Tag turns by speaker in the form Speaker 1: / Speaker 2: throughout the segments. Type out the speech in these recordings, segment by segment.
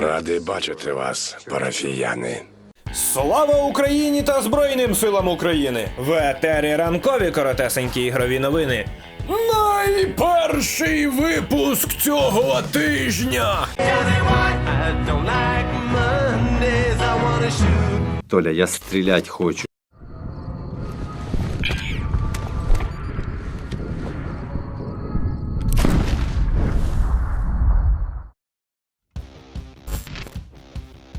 Speaker 1: Радий бачити вас, парафіяни.
Speaker 2: Слава Україні та Збройним силам України! В етері ранкові коротесенькі ігрові новини. Найперший випуск цього тижня.
Speaker 3: Толя, я стрілять хочу.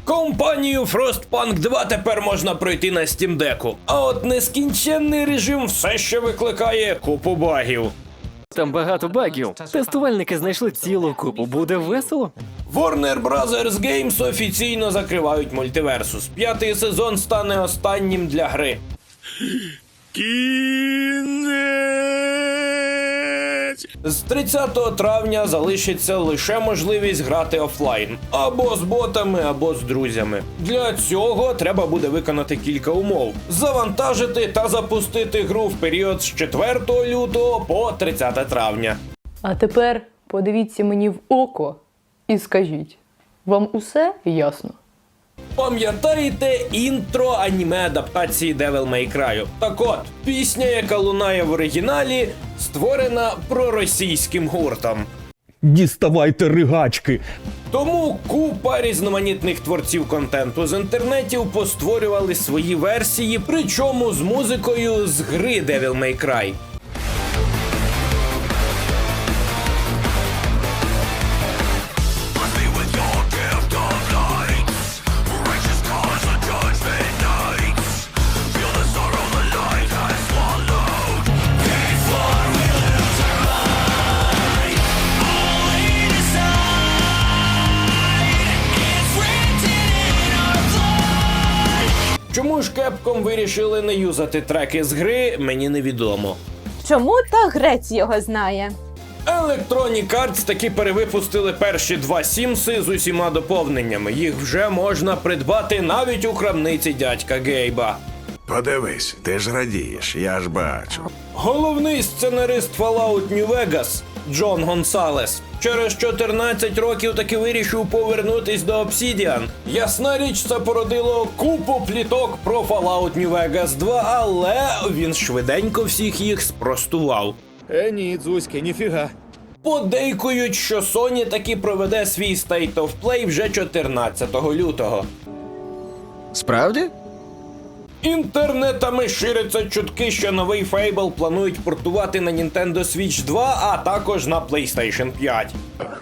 Speaker 2: Компанію Frostpunk 2 тепер можна пройти на Steam Deck. А от нескінченний режим все ще викликає купу багів.
Speaker 4: Там багато багів. Тестувальники знайшли цілу купу. Буде весело.
Speaker 2: Warner Brothers Games офіційно закривають мультиверсус. П'ятий сезон стане останнім для гри. З 30 травня залишиться лише можливість грати офлайн або з ботами, або з друзями. Для цього треба буде виконати кілька умов: завантажити та запустити гру в період з 4 лютого по 30 травня.
Speaker 5: А тепер подивіться мені в око і скажіть, вам усе ясно?
Speaker 2: Пам'ятаєте інтро аніме адаптації Devil May Cry? Так от, пісня, яка лунає в оригіналі, створена проросійським гуртом.
Speaker 6: Діставайте ригачки.
Speaker 2: Тому купа різноманітних творців контенту з інтернетів постворювали свої версії, причому з музикою з гри Devil May Cry. Capcom вирішили не юзати треки з гри, мені невідомо.
Speaker 7: Чому та грець його знає?
Speaker 2: Electronic Arts таки перевипустили перші два сімси з усіма доповненнями. Їх вже можна придбати навіть у крамниці дядька Гейба.
Speaker 1: Подивись, ти ж радієш, я ж бачу.
Speaker 2: Головний сценарист Fallout New Vegas Джон Гонсалес через 14 років таки вирішив повернутись до Obsidian. Ясна річ, це породило купу пліток про Fallout New Vegas 2, але він швиденько всіх їх спростував.
Speaker 6: Е, ні, Дзузьки, ніфіга.
Speaker 2: Подейкують, що Sony таки проведе свій State of Play вже 14 лютого.
Speaker 6: Справді?
Speaker 2: Інтернетами ширяться чутки, що новий Fable планують портувати на Nintendo Switch 2, а також на PlayStation 5.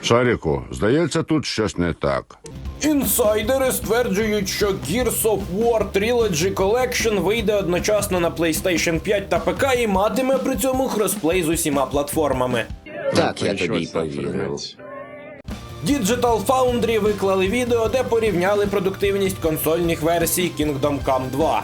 Speaker 8: Шаріку, здається, тут щось не так.
Speaker 2: Інсайдери стверджують, що Gears of War Trilogy Collection вийде одночасно на PlayStation 5 та ПК і матиме при цьому хросплей з усіма платформами.
Speaker 3: Так, я тобі й повірив.
Speaker 2: Digital Foundry виклали відео, де порівняли продуктивність консольних версій Kingdom Come 2.